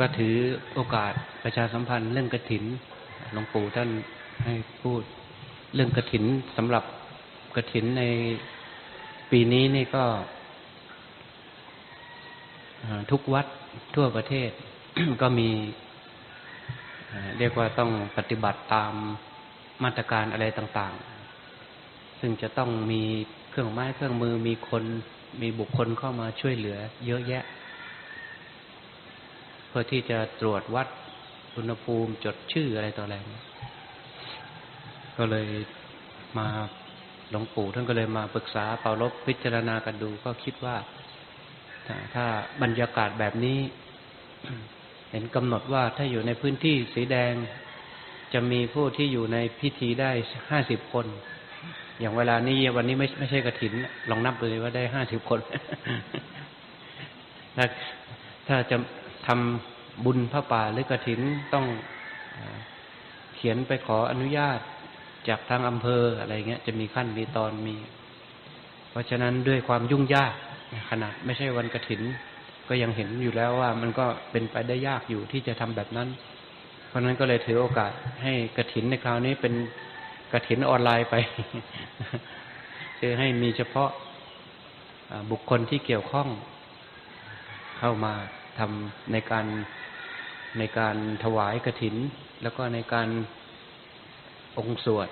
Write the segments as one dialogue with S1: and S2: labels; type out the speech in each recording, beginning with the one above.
S1: ก็ถือโอกาสประชาสัมพันธ์เรื่องกระถินหลวงปู่ท่านให้พูดเรื่องกระถินสำหรับกระถินในปีนี้นี่ก็ทุกวัดทั่วประเทศ ก็มีเรียกว่าต้องปฏิบัติตามมาตรการอะไรต่าง ๆ ซึ่งจะต้องมีเครื่องไม้เครื่องมือมีคนมีบุคคลเข้ามาช่วยเหลือ เยอะแยะ พื่อที่จะตรวจวัดอุณหภูมิจดชื่ออะไรต่ออะไรก็เลยมาหลวงปู่ท่านก็เลยมาปรึกษาเป่ารบพิจารณากันดู ก็คิดว่าถ้าถ้าบรรยากาศแบบนี้ เห็นกำหนดว่าถ้าอยู่ในพื้นที่สีแดง จะมีผู้ที่อยู่ในพิธีได้ห้าสิบคน อย่างเวลานี้วันนี้ไม่ไม่ใช่กระถิน ลองนับดูเลยว่าได้ห้าสิบคน ถ้าถ้าจะ ทำบุญพระป่าหรือกระถินต้องเขียนไปขออนุญาตจากทางอำเภออะไรเงี้ย จะมีขั้นมีตอนมี เพราะฉะนั้นด้วยความยุ่งยากขนาดไม่ใช่วันกระถิน ก็ยังเห็นอยู่แล้วว่ามันก็เป็นไปได้ยากอยู่ที่จะทำแบบนั้น เพราะฉะนั้นก็เลยถือโอกาสให้กระถินในคราวนี้เป็นกระถินออนไลน์ไปคือให้มีเฉพาะบุคคลที่เกี่ยวข้องเข้ามา ทำในการในการถวายกระถิน แล้วก็ในการองค์สวด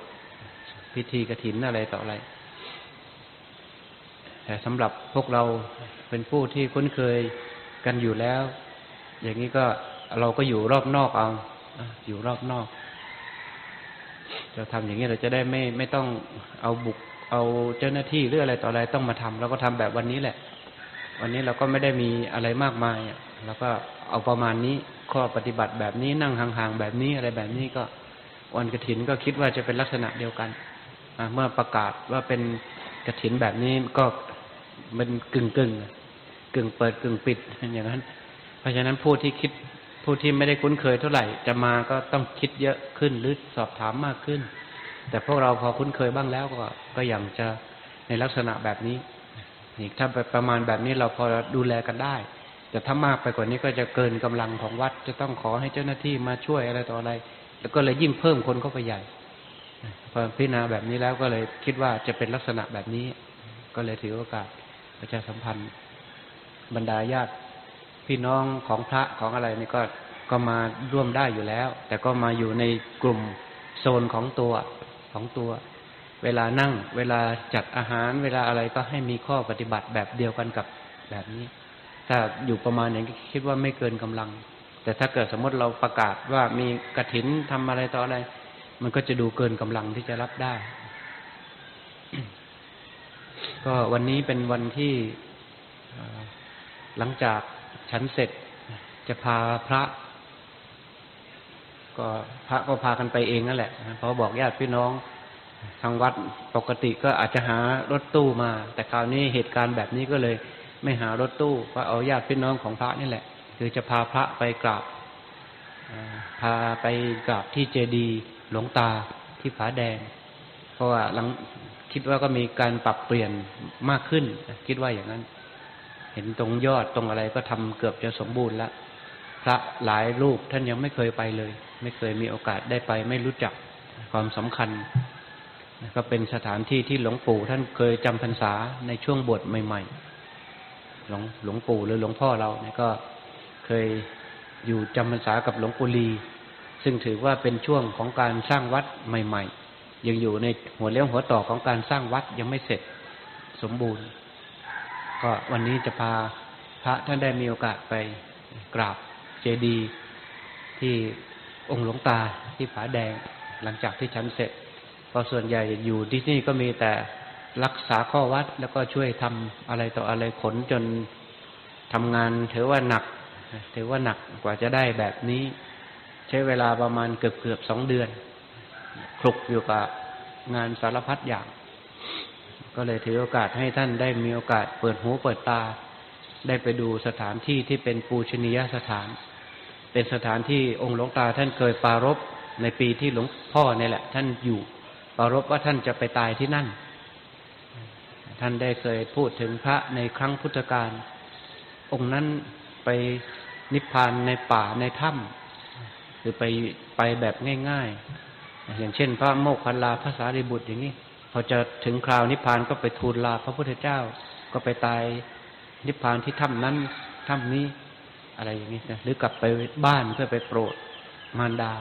S1: พิธีกระถินอะไรต่ออะไร แต่สำหรับพวกเราเป็นผู้ที่คุ้นเคยกันอยู่แล้ว อย่างนี้ก็เราก็อยู่รอบนอกเอาอยู่รอบนอกจะทำอย่างนี้เราจะได้ไม่ไม่ต้องเอาบุก เอาเจ้าหน้าที่หรืออะไรต่ออะไรต้องมาทำเราก็ทำแบบวันนี้แหละ วันนี้เราก็ไม่ได้มีอะไรมากมายอะเราก็เอาประมาณนี้ข้อปฏิบัติแบบนี้นั่งห่างๆแบบนี้อะไรแบบนี้ก็วันกระถินก็คิดว่าจะเป็นลักษณะเดียวกันเมื่อประกาศว่าเป็นกระถินแบบนี้ก็มันกึ่งกึ่งกึ่งเปิดกึ่งปิดอย่างนั้น เพราะฉะนั้นผู้ที่คิดผู้ที่ไม่ได้คุ้นเคยเท่าไหร่ จะมาก็ต้องคิดเยอะขึ้นหรือสอบถามมากขึ้น แต่พวกเราพอคุ้นเคยบ้างแล้วก็ก็อย่างจะในลักษณะแบบนี้ นี่ถ้าไปประมาณแบบนี้เราพอดูแลกันได้ แต่ถ้ามากไปกว่านี้ก็จะเกินกำลังของวัด จะต้องขอให้เจ้าหน้าที่มาช่วยอะไรต่ออะไร แล้วก็เลยยิ่งเพิ่มคนเข้าไปใหญ่พอพิจารณาแบบนี้แล้วก็เลยคิดว่าจะเป็นลักษณะแบบนี้ ก็เลยถือโอกาสประชาสัมพันธ์ บรรดาญาติพี่น้องของพระของอะไรนี่ก็ก็มาร่วมได้อยู่แล้ว แต่ก็มาอยู่ในกลุ่มโซนของตัวของตัว เวลานั่ง เวลาจัดอาหาร เวลาอะไรก็ให้มีข้อปฏิบัติแบบเดียวกันกับแบบนี้ ถ้าอยู่ประมาณอย่างนี้คิดว่าไม่เกินกำลัง แต่ถ้าเกิดสมมติเราประกาศว่ามีกระถินทำอะไรต่ออะไร มันก็จะดูเกินกำลังที่จะรับได้ ก็วันนี้เป็นวันที่หลังจากฉันเสร็จจะพาพระ ก็พระก็พากันไปเองนั่นแหละนะเพราะบอกญาติพี่น้อง ทางวัดปกติก็อาจจะหารถตู้มา แต่คราวนี้เหตุการณ์แบบนี้ก็เลย ไม่หารถตู้ก็เอาญาติพี่น้องของพระนี่แหละ คือจะพาพระไปกราบพาไปกราบที่เจดีหลวงตาที่ผาแดง เพราะว่าหลังคิดว่าก็มีการปรับเปลี่ยนมากขึ้น คิดว่าอย่างนั้น เห็นตรงยอดตรงอะไรก็ทำเกือบจะสมบูรณ์แล้วพระหลายรูปท่านยังไม่เคยไปเลย ไม่เคยมีโอกาสได้ไป ไม่รู้จักความสำคัญ ก็เป็นสถานที่ที่หลวงปู่ท่านเคยจำพรรษาในช่วงบวชใหม่ๆ หลวงหลวงปู่หรือหลวงพ่อเราเนี่ยก็เคยอยู่จำพรรษากับหลวงปู่ลี ซึ่งถือว่าเป็นช่วงของการสร้างวัดใหม่ ๆ ยังอยู่ในหัวเลี้ยวหัวต่อของการสร้างวัดยังไม่เสร็จสมบูรณ์ ก็วันนี้จะพาพระท่านได้มีโอกาสไปกราบเจดีย์ที่องค์หลวงตาที่ผาแดงหลังจากที่ฉันเสร็จ เพราะส่วนใหญ่อยู่ที่นี่ก็มีแต่รักษาข้อวัดแล้วก็ช่วยทำอะไรต่ออะไรขนจนทำงานถือว่าหนัก ถือว่าหนักกว่าจะได้แบบนี้ ใช้เวลาประมาณเกือบเกือบสองเดือนคลุกอยู่กับงานสารพัดอย่าง ก็เลยถือโอกาสให้ท่านได้มีโอกาสเปิดหูเปิดตา ได้ไปดูสถานที่ที่เป็นปูชนียสถาน เป็นสถานที่องค์หลวงตาท่านเคยปรารบในปีที่หลวงพ่อเนี่ยแหละ ท่านอยู่ ปรารบว่าท่านจะไปตายที่นั่น ท่านได้เคยพูดถึงพระในครั้งพุทธกาลองค์นั้นไปนิพพานในป่าในถ้ำคือไปไปแบบง่ายๆ อย่างเช่น พระโมคคัลลาภาษาริบุตรอย่างนี้พอจะถึงคราวนิพพานก็ไปทูลลาพระพุทธเจ้า ก็ไปตายนิพพานที่ถ้ำนั้นถ้ำนี้อะไรอย่างนี้นะหรือกลับไปบ้านเพื่อไปโปรดมารดา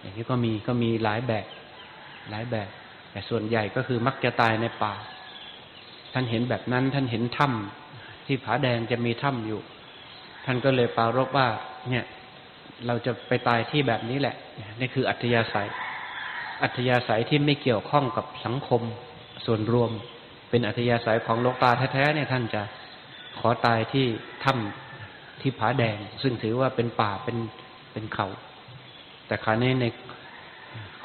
S1: อย่างนี้ก็มีก็มีหลายแบบ หลายแบบ แต่ส่วนใหญ่ก็คือมักจะตายในป่า ท่านเห็นแบบนั้น ท่านเห็นถ้ำที่ผาแดงจะมีถ้ำอยู่ ท่านก็เลยปรารบว่า เนี่ย เราจะไปตายที่แบบนี้แหละ นี่คืออัธยาศัย อัธยาศัยที่ไม่เกี่ยวข้องกับสังคมส่วนรวม เป็นอัธยาศัยของหลวงตาแท้ๆเนี่ยท่านจะขอตายที่ถ้ำที่ผาแดง ซึ่งถือว่าเป็นป่าเป็นเป็นเขา แต่คราวนี้ใน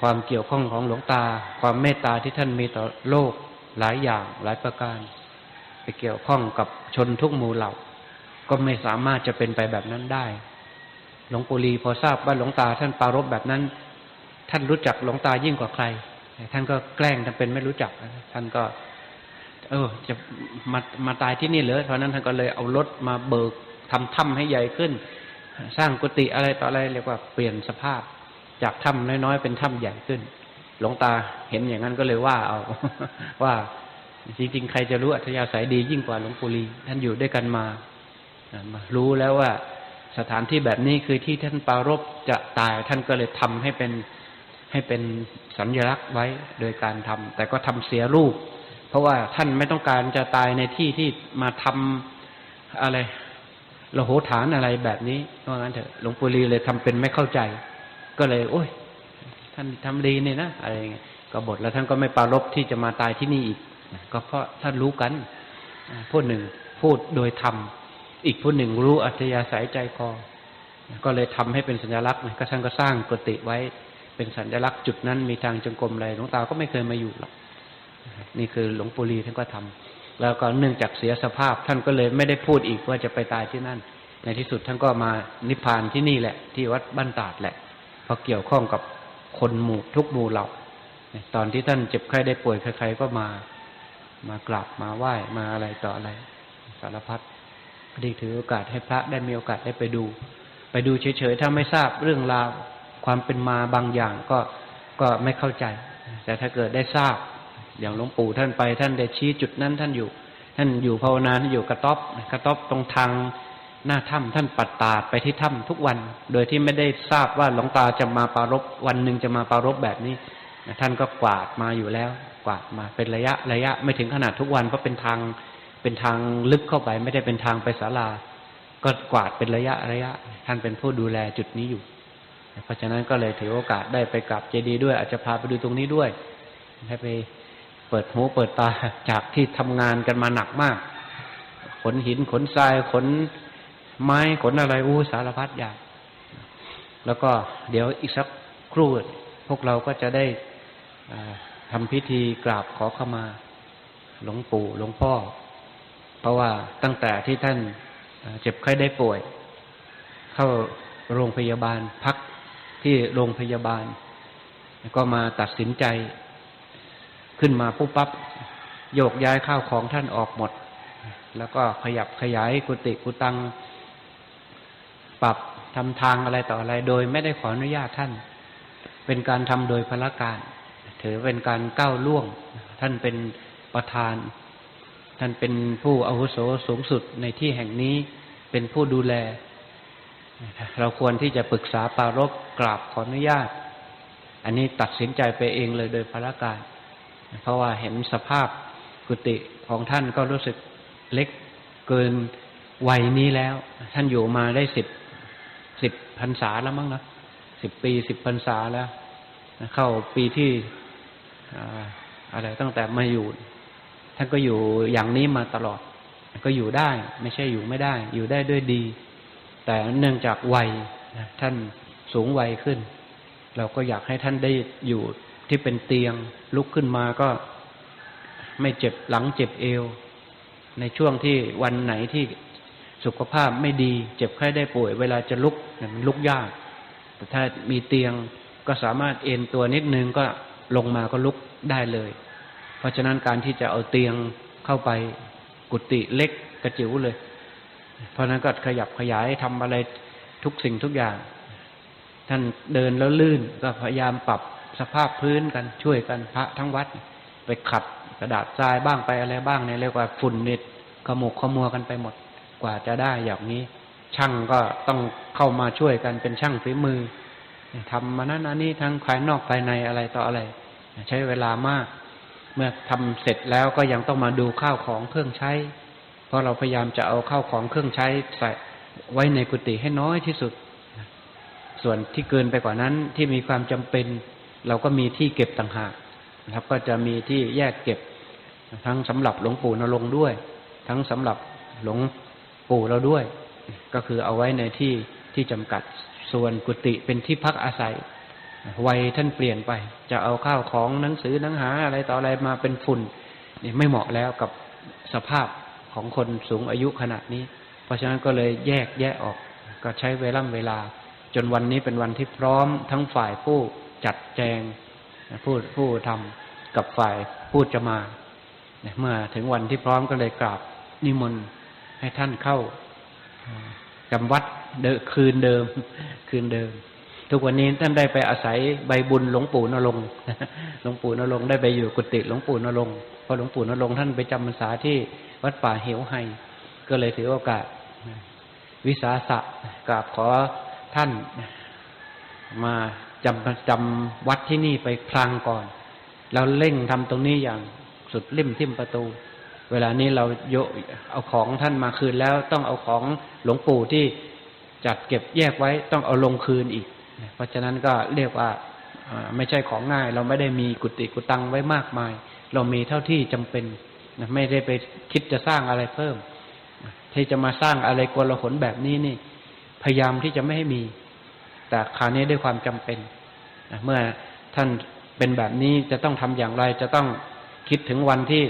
S1: ความเกี่ยวข้องของหลวงตา ความเมตตาที่ท่านมีต่อโลกหลายอย่างหลายประการ ไปเกี่ยวข้องกับชนทุกหมู่เหล่า ก็ไม่สามารถจะเป็นไปแบบนั้นได้ หลวงปู่ลีพอทราบว่าหลวงตาท่านปารบแบบนั้น ท่านรู้จักหลวงตายิ่งกว่าใคร ท่านก็แกล้งทำเป็นไม่รู้จัก ท่านก็ เออ จะมามาตายที่นี่เลยเพราะนั้นท่านก็เลยเอารถมาเบิกทำถ้ำให้ใหญ่ขึ้น สร้างกุฏิอะไรต่ออะไรเรียกว่าเปลี่ยนสภาพ จากถ้ำน้อยๆ เป็นถ้ำใหญ่ขึ้น หลวงตาเห็นอย่างนั้นก็เลยว่า เอาว่าจริงๆ ใครจะรู้อัธยาศัยดียิ่งกว่าหลวงปู่ลีท่านอยู่ด้วยกันมามารู้แล้วว่าสถานที่แบบนี้คือที่ท่านปารบจะตายท่านก็เลยทำให้เป็นให้เป็นสัญลักษณ์ไว้โดยการทำแต่ก็ทำเสียรูป เพราะว่าท่านไม่ต้องการจะตายในที่ที่มาทำอะไรระโหฐานอะไรแบบนี้เพราะงั้นเถอะหลวงปู่ลีเลยทำเป็นไม่เข้าใจ ก็เลย โอ้ย ท่านทำดีเนี่ยนะอะไรเงี้ยก็บทแล้วท่านก็ไม่ปรารบที่จะมาตายที่นี่อีก ก็เพราะท่านรู้กันผู้หนึ่งพูดโดยธรรมอีกผู้หนึ่งรู้อัธยาศัยใจคอก็เลยทำให้เป็นสัญลักษณ์ก็ท่านก็สร้างกุฏิไว้เป็นสัญลักษณ์จุดนั้นมีทางจงกรมอะไรหลวงตาก็ไม่เคยมาอยู่หรอกนี่คือหลวงปู่ลีท่านก็ทำแล้วก็เนื่องจากเสียสภาพ ท่านก็เลยไม่ได้พูดอีกว่าจะไปตายที่นั่น ในที่สุดท่านก็มานิพพานที่นี่แหละ ที่วัดบ้านตาดแหละ พราะเกี่ยวข้องกับคนหมู่ทุกหมู่เหล่าตอนที่ท่านเจ็บไข้ได้ป่วยใครๆก็มามากราบมาไหว้มาอะไรต่ออะไร สารพัดพอดีถือโอกาสให้พระได้มีโอกาสได้ไปดู ไปดูเฉยๆถ้าไม่ทราบเรื่องราวความเป็นมาบางอย่างก็ก็ไม่เข้าใจ แต่ถ้าเกิดได้ทราบ อย่างหลวงปู่ท่านไปท่านได้ชี้จุดนั้นท่านอยู่ ท่านอยู่ภาวนาท่านอยู่กระต๊อบกระต๊อบตรงทาง หน้าถ้ำท่านปัดตาไปที่ถ้ำทุกวัน โดยที่ไม่ได้ทราบว่าหลวงตาจะมาปารบวันหนึ่งจะมาปารบแบบนี้ท่านก็กวาดมาอยู่แล้ว กวาดมาเป็นระยะระยะไม่ถึงขนาดทุกวันเพราะเป็นทางเป็นทางลึกเข้าไป ไม่ได้เป็นทางไปศาลา ก็กวาดเป็นระยะระยะ ท่านเป็นผู้ดูแลจุดนี้อยู่ เพราะฉะนั้นก็เลยถือโอกาสได้ไปกราบเจดีย์ด้วย อาจจะพาไปดูตรงนี้ด้วยให้ไปเปิดหูเปิดตาจากที่ทำงานกันมาหนักมาก ขนหินขนทรายขน ไม้ขนอะไรอู้สารพัดอย่างแล้วก็เดี๋ยวอีกสักครู่พวกเราก็จะได้ทำพิธีกราบขอขมา หลวงปู่หลวงพ่อ เพราะว่าตั้งแต่ที่ท่านเจ็บไข้ได้ป่วย เข้าโรงพยาบาลพักที่โรงพยาบาล ก็มาตัดสินใจ ขึ้นมาปุ๊บปั๊บโยกย้ายข้าวของท่านออกหมด แล้วก็ขยับขยายกุฏิกุตัง ปรับทำทางอะไรต่ออะไร โดยไม่ได้ขออนุญาตท่าน เป็นการทำโดยพละการ ถือเป็นการก้าวล่วง ท่านเป็นประธาน ท่านเป็นผู้อาวุโสสูงสุดในที่แห่งนี้เป็นผู้ดูแล เราควรที่จะปรึกษาปารบกราบขออนุญาต อันนี้ตัดสินใจไปเองเลยโดยพละการ เพราะว่าเห็นสภาพกุฏิของท่านก็รู้สึกเล็กเกินวัยนี้แล้ว ท่านอยู่มาได้สิบ สิบพรรษาแล้วมั้งนะสิบปีสิบพรรษาแล้ว เข้าปีที่อะไรตั้งแต่มาอยู่ ท่านก็อยู่อย่างนี้มาตลอด ก็อยู่ได้ ไม่ใช่อยู่ไม่ได้ อยู่ได้ด้วยดี แต่เนื่องจากวัยท่านสูงวัยขึ้น เราก็อยากให้ท่านได้อยู่ที่เป็นเตียงลุกขึ้นมาก็ไม่เจ็บหลังเจ็บเอว ในช่วงที่วันไหนที่ สุขภาพไม่ดี เจ็บไข้ได้ป่วย เวลาจะลุกมันลุกยาก แต่ถ้ามีเตียงก็สามารถเอนตัวนิดนึงก็ลงมาก็ลุกได้เลย เพราะฉะนั้นการที่จะเอาเตียงเข้าไปกุฏิเล็กกระจิ๋วเลย เพราะฉะนั้นก็ขยับขยายทำอะไรทุกสิ่งทุกอย่าง ท่านเดินแล้วลื่นก็พยายามปรับสภาพพื้นกันช่วยกันพระทั้งวัด ไปขัดกระดาษทรายบ้างไปอะไรบ้างเนี่ยเรียกว่าฝุ่นนิดขมุกขมัวกันไปหมด กว่าจะได้อย่างนี้ ช่างก็ต้องเข้ามาช่วยกันเป็นช่างฝีมือทำมานั้นอันนี้ทั้งภายนอกภายในอะไรต่ออะไร ใช้เวลามาก เมื่อทำเสร็จแล้วก็ยังต้องมาดูข้าวของเครื่องใช้ เพราะเราพยายามจะเอาข้าวของเครื่องใช้ใส่ไว้ในกุฏิให้น้อยที่สุด ส่วนที่เกินไปกว่านั้นที่มีความจำเป็น เราก็มีที่เก็บต่างหากนะครับก็จะมีที่แยกเก็บ ทั้งสำหรับหลวงปู่นรงค์ด้วย ทั้งสำหรับหลวง ปู่เราด้วย ก็คือเอาไว้ในที่ที่จำกัดส่วนกุฏิเป็นที่พักอาศัย วัยท่านเปลี่ยนไป จะเอาข้าวของหนังสือหนังหาอะไรต่ออะไรมาเป็นฝุ่นนี่ไม่เหมาะแล้วกับสภาพของคนสูงอายุขนาดนี้ เพราะฉะนั้นก็เลยแยกแยะออก ก็ใช้เวลาเวลา จนวันนี้เป็นวันที่พร้อมทั้งฝ่ายผู้จัดแจงผู้ผู้ทำกับฝ่ายผู้จะมา เมื่อถึงวันที่พร้อมก็เลยกราบนิมนต์ ให้ท่านเข้าจำวัดเดคืนเดิม คืนเดิม ทุกวันนี้ท่านได้ไปอาศัยใบบุญหลวงปู่นรงหลวงปู่นรงได้ไปอยู่กุฏิหลวงปู่นรงเพราะหลวงปู่นรงท่านไปจำพรรษาที่วัดป่าเหวไฮก็เลยถือโอกาสวิสาสะกราบขอท่านมาจำจำวัดที่นี่ไปพลางก่อน แล้วเร่งทำตรงนี้อย่างสุดริมทิมประตู เวลานี้เราโยเอาของท่านมาคืนแล้วต้องเอาของหลวงปู่ที่จัดเก็บแยกไว้ต้องเอาลงคืนอีก เพราะฉะนั้นก็เรียกว่าไม่ใช่ของง่าย เราไม่ได้มีกุฏิกุตังไว้มากมาย เรามีเท่าที่จำเป็นไม่ได้ไปคิดจะสร้างอะไรเพิ่ม ที่จะมาสร้างอะไรกลหนแบบนี้นี่ พยายามที่จะไม่ให้มี แต่คราวนี้ด้วยความจำเป็นเมื่อท่านเป็นแบบนี้จะต้องทำอย่างไรจะต้องคิดถึงวันที่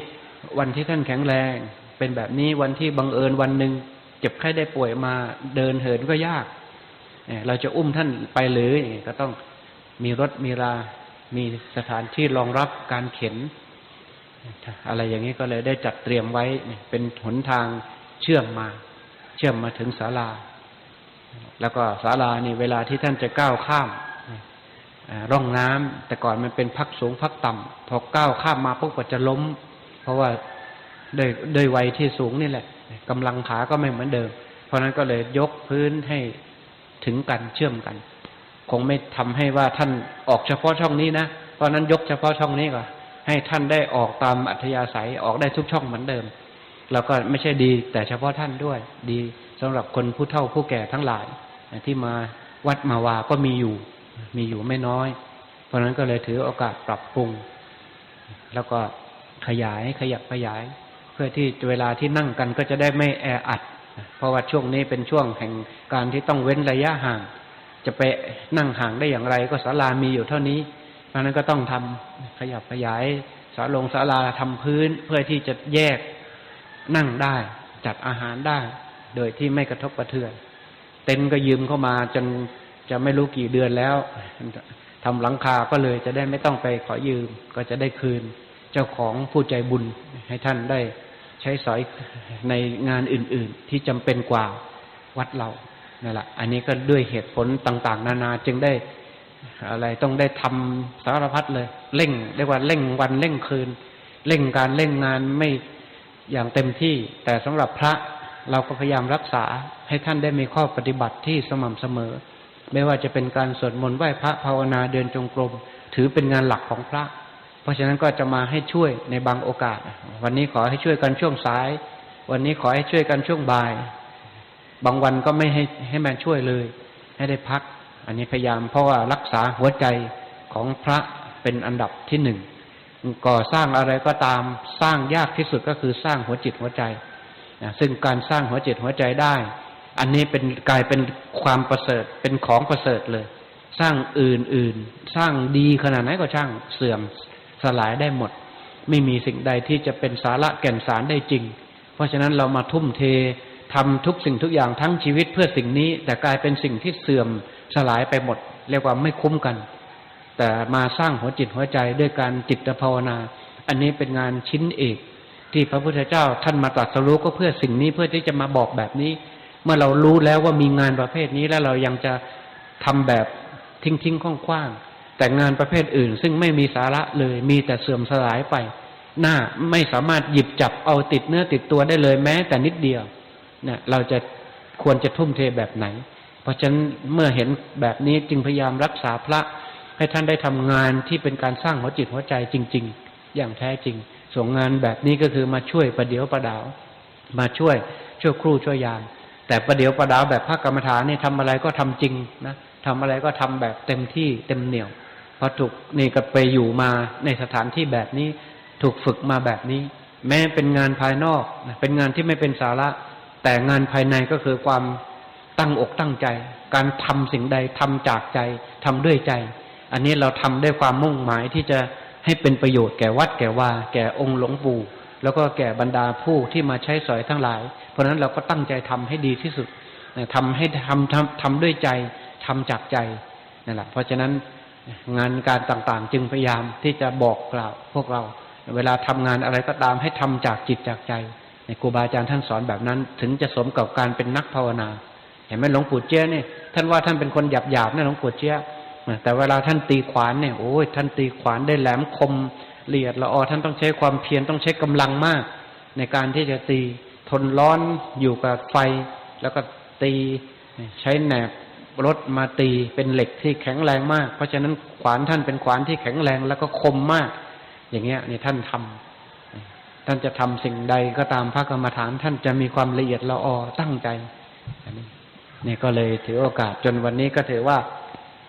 S1: วันที่ท่านแข็งแรง เป็นแบบนี้วันที่บังเอิญวันหนึ่งเจ็บไข้ได้ป่วยมาเดินเหินก็ยากเราจะอุ้มท่านไปหรือก็ต้องมีรถมีรา มีสถานที่รองรับการเข็น อะไรอย่างนี้ก็เลยได้จัดเตรียมไว้เป็นหนทางเชื่อมมา เชื่อมมาถึงศาลา แล้วก็ศาลานี่เวลาที่ท่านจะก้าวข้ามร่องน้ำแต่ก่อนมันเป็นพักสูงพักต่ำพอก้าวข้ามมาปุ๊บก็จะล้ม เพราะว่าด้วยด้วยวัยที่สูงนี่แหละกำลังขาก็ไม่เหมือนเดิม เพราะนั้นก็เลยยกพื้นให้ถึงกันเชื่อมกัน คงไม่ทำให้ว่าท่านออกเฉพาะช่องนี้นะเพราะนั้นยกเฉพาะช่องนี้ก่อนให้ท่านได้ออกตามอัธยาศัยออกได้ทุกช่องเหมือนเดิม แล้วก็ไม่ใช่ดี แต่เฉพาะท่านด้วย ดีสำหรับคนผู้เฒ่าผู้แก่ทั้งหลายที่มาวัดมาวาก็มีอยู่ มีอยู่ไม่น้อย เพราะนั้นก็เลยถือโอกาสปรับปรุง แล้วก็ ขยายขยับขยาย เพื่อที่เวลาที่นั่งกันก็จะได้ไม่แออัด เพราะว่าช่วงนี้เป็นช่วงแห่งการที่ต้องเว้นระยะห่าง จะไปนั่งห่างได้อย่างไร ก็ศาลามีอยู่เท่านี้เพราะนั้นก็ต้องทำขยับขยายศาลงศาลาทำพื้นเพื่อที่จะแยกนั่งได้จัดอาหารได้ โดยที่ไม่กระทบกระเทือน เต็นก็ยืมเข้ามาจนจะไม่รู้กี่เดือนแล้วทำหลังคาก็เลยจะได้ไม่ต้องไปขอยืมก็จะได้คืน เจ้าของผู้ใจบุญให้ท่านได้ใช้สอยในงานอื่น ๆ ที่จำเป็นกว่าวัดเรานั่นแหละอันนี้ก็ด้วยเหตุผลต่าง ๆ นานาจึงได้อะไรต้องได้ทำสารพัดเลย เร่งเรียกว่าเร่งวันเร่งคืน เร่งการเร่งงานไม่อย่างเต็มที่ แต่สำหรับพระเราก็พยายามรักษาให้ท่านได้มีข้อปฏิบัติที่สม่ำเสมอ ไม่ว่าจะเป็นการสวดมนต์ไหว้พระภาวนาเดินจงกรม ถือเป็นงานหลักของพระ เพราะฉะนั้นก็จะมาให้ช่วยในบางโอกาส วันนี้ขอให้ช่วยกันช่วงสาย วันนี้ขอให้ช่วยกันช่วงบ่าย บางวันก็ไม่ให้ให้มาช่วยเลย ให้ได้พัก อันนี้พยายามเพราะว่ารักษาหัวใจของพระเป็นอันดับที่หนึ่งก่อสร้างอะไรก็ตามสร้างยากที่สุดก็คือสร้างหัวจิตหัวใจซึ่งการสร้างหัวจิตหัวใจได้ อันนี้เป็นกลายเป็นความประเสริฐเป็นของประเสริฐเลย สร้างอื่นๆสร้างดีขนาดไหนก็ช่างเสื่อม สลายได้หมด ไม่มีสิ่งใดที่จะเป็นสาระแก่นสารได้จริง เพราะฉะนั้นเรามาทุ่มเททำทุกสิ่งทุกอย่างทั้งชีวิตเพื่อสิ่งนี้ แต่กลายเป็นสิ่งที่เสื่อมสลายไปหมด เรียกว่าไม่คุ้มกัน แต่มาสร้างหัวจิตหัวใจด้วยการจิตภาวนา อันนี้เป็นงานชิ้นเอก ที่พระพุทธเจ้าท่านมาตรัสรู้ก็เพื่อสิ่งนี้เพื่อที่จะมาบอกแบบนี้ เมื่อเรารู้แล้วว่ามีงานประเภทนี้แล้วเรายังจะทำแบบทิ้งทิ้งคว้างๆ แต่งานประเภทอื่นซึ่งไม่มีสาระเลยมีแต่เสื่อมสลายไป หน้าไม่สามารถหยิบจับเอาติดเนื้อติดตัวได้เลยแม้แต่นิดเดียวเนี่ยเราจะควรจะทุ่มเทแบบไหน เพราะฉะนั้นเมื่อเห็นแบบนี้จึงพยายามรักษาพระ ให้ท่านได้ทำงานที่เป็นการสร้างหัวจิตหัวใจจริง ๆ อย่างแท้จริง ส่วนงานแบบนี้ก็คือมาช่วยประเดี๋ยวประดาว มาช่วยช่วยครูช่วยยาม แต่ประเดี๋ยวประดาวแบบพระกรรมฐานนี่ทำอะไรก็ทำจริงนะทำอะไรก็ทำแบบเต็มที่เต็มเหนี่ยว พอถูกนี่ก็ไปอยู่มาในสถานที่แบบนี้ ถูกฝึกมาแบบนี้ แม้เป็นงานภายนอกเป็นงานที่ไม่เป็นสาระ แต่งานภายในก็คือความตั้งอกตั้งใจ การทำสิ่งใดทำจากใจทำด้วยใจ อันนี้เราทำด้วยความมุ่งหมายที่จะให้เป็นประโยชน์แก่วัดแก่วาแก่องค์หลวงปู่แล้วก็แก่บรรดาผู้ที่มาใช้สอยทั้งหลาย เพราะฉะนั้นเราก็ตั้งใจทำให้ดีที่สุดนะทำให้ทำทำทำด้วยใจทำจากใจนั่นแหละเพราะฉะนั้น งานการต่างๆ จึงพยายามที่จะบอกกล่าวพวกเรา เวลาทำงานอะไรก็ตามให้ทำจากจิตจากใจในครูบาอาจารย์ท่านสอนแบบนั้น ถึงจะสมกับการเป็นนักภาวนา เห็นไหมหลวงปู่เจ้เนี่ยท่านว่าท่านเป็นคนหยาบหยาบนะหลวงปู่เจ้แต่เวลาท่านตีขวานเนี่ยโอ้ยท่านตีขวานได้แหลมคมละเอียดละออท่านต้องใช้ความเพียรต้องใช้กำลังมาก ในการที่จะตีทนร้อนอยู่กับไฟ แล้วก็ตีใช้แหนบ รถมาตีเป็นเหล็กที่แข็งแรงมาก เพราะฉะนั้นขวานท่านเป็นขวานที่แข็งแรงแล้วก็คมมาก อย่างเงี้ยนี่ท่านทำท่านจะทำสิ่งใดก็ตามพระกรรมฐาน ท่านจะมีความละเอียดละออตั้งใจอันนี้นี่ก็เลยถือโอกาสจนวันนี้ก็ถือว่า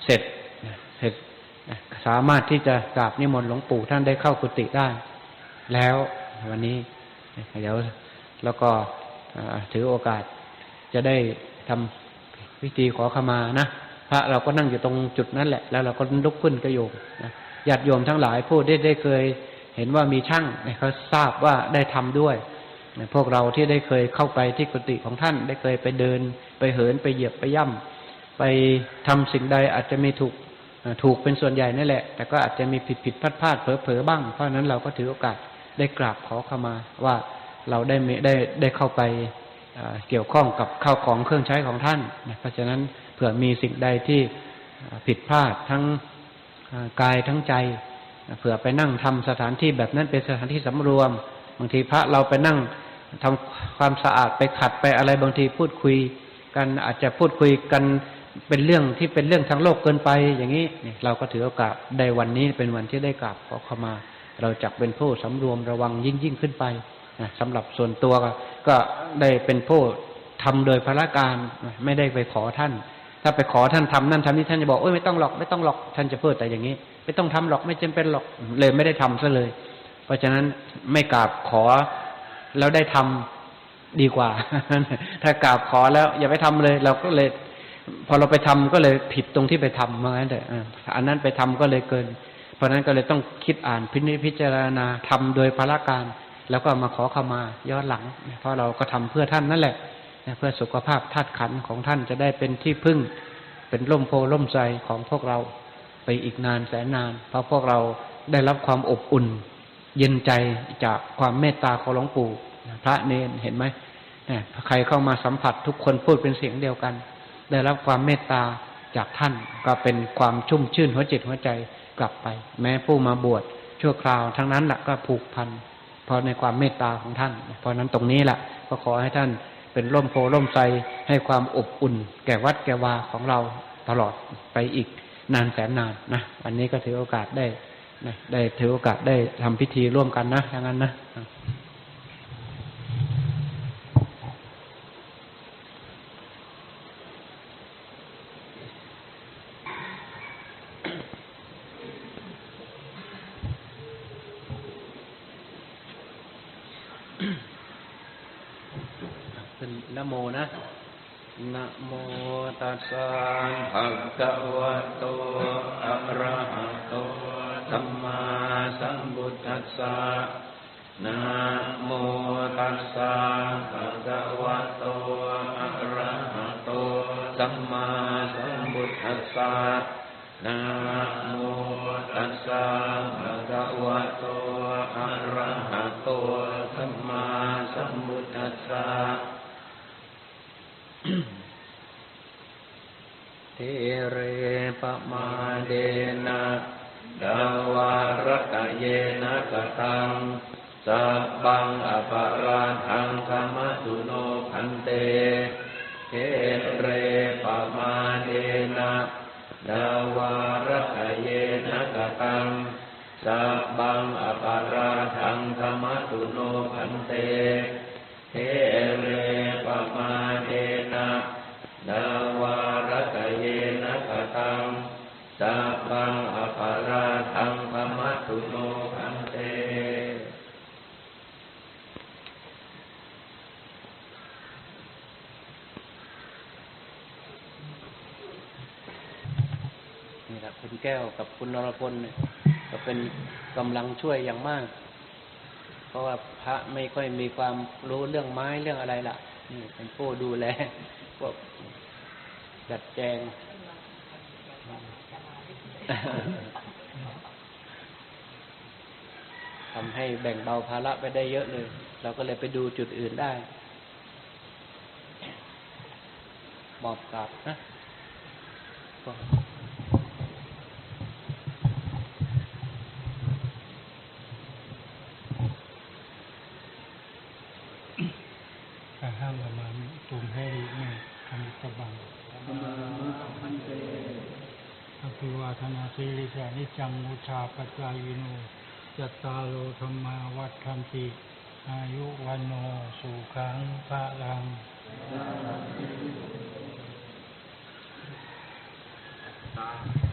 S1: เสร็จเสร็จสามารถที่จะกราบนิมนต์หลวงปู่ท่านได้เข้ากุฏิได้ แล้ววันนี้เดี๋ยวแล้วก็ถือโอกาสจะได้ทำ พิธีขอขมานะพระเราก็นั่งอยู่ตรงจุดนั้นแหละ แล้วเราก็ลุกขึ้นกระโยมนะญาติโยมทั้งหลายผู้ได้ได้เคย เห็นว่ามีช่างเขาทราบว่าได้ทำด้วยพวกเราที่ได้เคยเข้าไปที่กุฏิของท่าน ได้เคยไปเดิน ไปเหินไปเหยียบไปย่ำไปทำสิ่งใดอาจจะมีถูกถูกเป็นส่วนใหญ่นั่นแหละ แต่ก็อาจจะมีผิดผิดพลาดพลาดเผลอเผลอบ้าง เพราะนั้นเราก็ถือโอกาสได้กราบขอขมาว่าเราได้ได้ได้เข้าไป เกี่ยวข้องกับข้าวของเครื่องใช้ของท่านเพราะฉะนั้นเผื่อมีสิ่งใดที่ผิดพลาดทั้งกายทั้งใจเผื่อไปนั่งทำสถานที่แบบนั้นเป็นสถานที่สำรวม บางทีพระเราไปนั่งทำความสะอาดไปขัดไปอะไรบางทีพูดคุยกันอาจจะพูดคุยกันเป็นเรื่องที่เป็นเรื่องทางโลกเกินไปอย่างนี้เราก็ถือโอกาสได้วันนี้เป็นวันที่ได้กราบขอเข้ามา เราจักเป็นผู้สำรวมระวังยิ่งยิ่งขึ้นไป สำหรับส่วนตัวก็ได้เป็นผู้ทำโดยพระการไม่ได้ไปขอท่าน ถ้าไปขอท่านทำนั่นทำนี่ท่านจะบอกเอ้ยไม่ต้องหรอกไม่ต้องหรอกท่านจะพูดแต่อย่างนี้ ไม่ต้องทำหรอกไม่จำเป็นหรอกเลยไม่ได้ทำซะเลย เพราะฉะนั้นไม่กราบขอแล้วได้ทำดีกว่า ถ้ากราบขอแล้วอย่าไปทำเลย เราก็เลย พอเราไปทำก็เลยผิดตรงที่ไปทำมางั้นแต่อันนั้นไปทำก็เลยเกิน เพราะนั้นก็เลยต้องคิดอ่านพินิจพิจารณาทำโดยพระการ แล้วก็มาขอขมาย้อนหลัง เพราะเราก็ทำเพื่อท่านนั่นแหละเพื่อสุขภาพธาตุขันของท่านจะได้เป็นที่พึ่ง เป็นร่มโพล่มใจของพวกเราไปอีกนานแสนนาน เพราะพวกเราได้รับความอบอุ่น เย็นใจจากความเมตตาของหลวงปู่พระเนนเห็นไหมใครเข้ามาสัมผัสทุกคนพูดเป็นเสียงเดียวกัน ได้รับความเมตตาจากท่านก็เป็นความชุ่มชื่นหัวจิตหัวใจกลับไป แม้ผู้มาบวชชั่วคราวทั้งนั้นแหละก็ผูกพัน เพราะในความเมตตาของท่าน เพราะนั้นตรงนี้แหละก็ขอให้ท่านเป็นร่มโพร่มใจให้ความอบอุ่น แก่วัดแก่วาของเราตลอดไปอีกนานแสนนานนะวันนี้ก็ถือโอกาสได้ได้ถือโอกาสได้ทำพิธีร่วมกันนะอย่างนั้นนะเป็นนโมนะนะโมตัสสะภะคะวะโตอะระหะโตสัมมาสัมพุทธัสสะนะโมตัสสะภะคะวะโตอะระหะโตสัมมาสัมพุทธัสสะ นะโมตัสสะภะคะวะโตอะระหะโตสัมมาสัมพุทธัสสะ
S2: เทเรปมาเดนะดาวารกะเยนะกะตังสัพพังอปาราทังคมตุโนพันเตเทเรปมาเดนะ ดาวารกะเยนะกะตังสัพบังอปาราทังธัมตุโนพันเตเทเรปมาเดนะดาวารกะเยนะกะตังสัพพังอปาราทังคมตุโนพันเต นี่ แก้วกับคุณนรพลก็เป็นกำลังช่วยอย่างมาก เพราะว่าพระไม่ค่อยมีความรู้เรื่องไม้เรื่องอะไรล่ะนี่เป็นผู้ดูแลพวกจัดแจงทำให้แบ่งเบาภาระไปได้เยอะเลย เราก็เลยไปดูจุดอื่นได้มอบกลับนะก็
S3: ถ้าห้ามประมาณตุมให้ไม่ทำกระบังอภิวาทนาสิริสานิ จังบูชาปจายโนจัตตาโลธรรมาวัฏคันติ อายุวันโนสุขังพระลัง
S2: ตา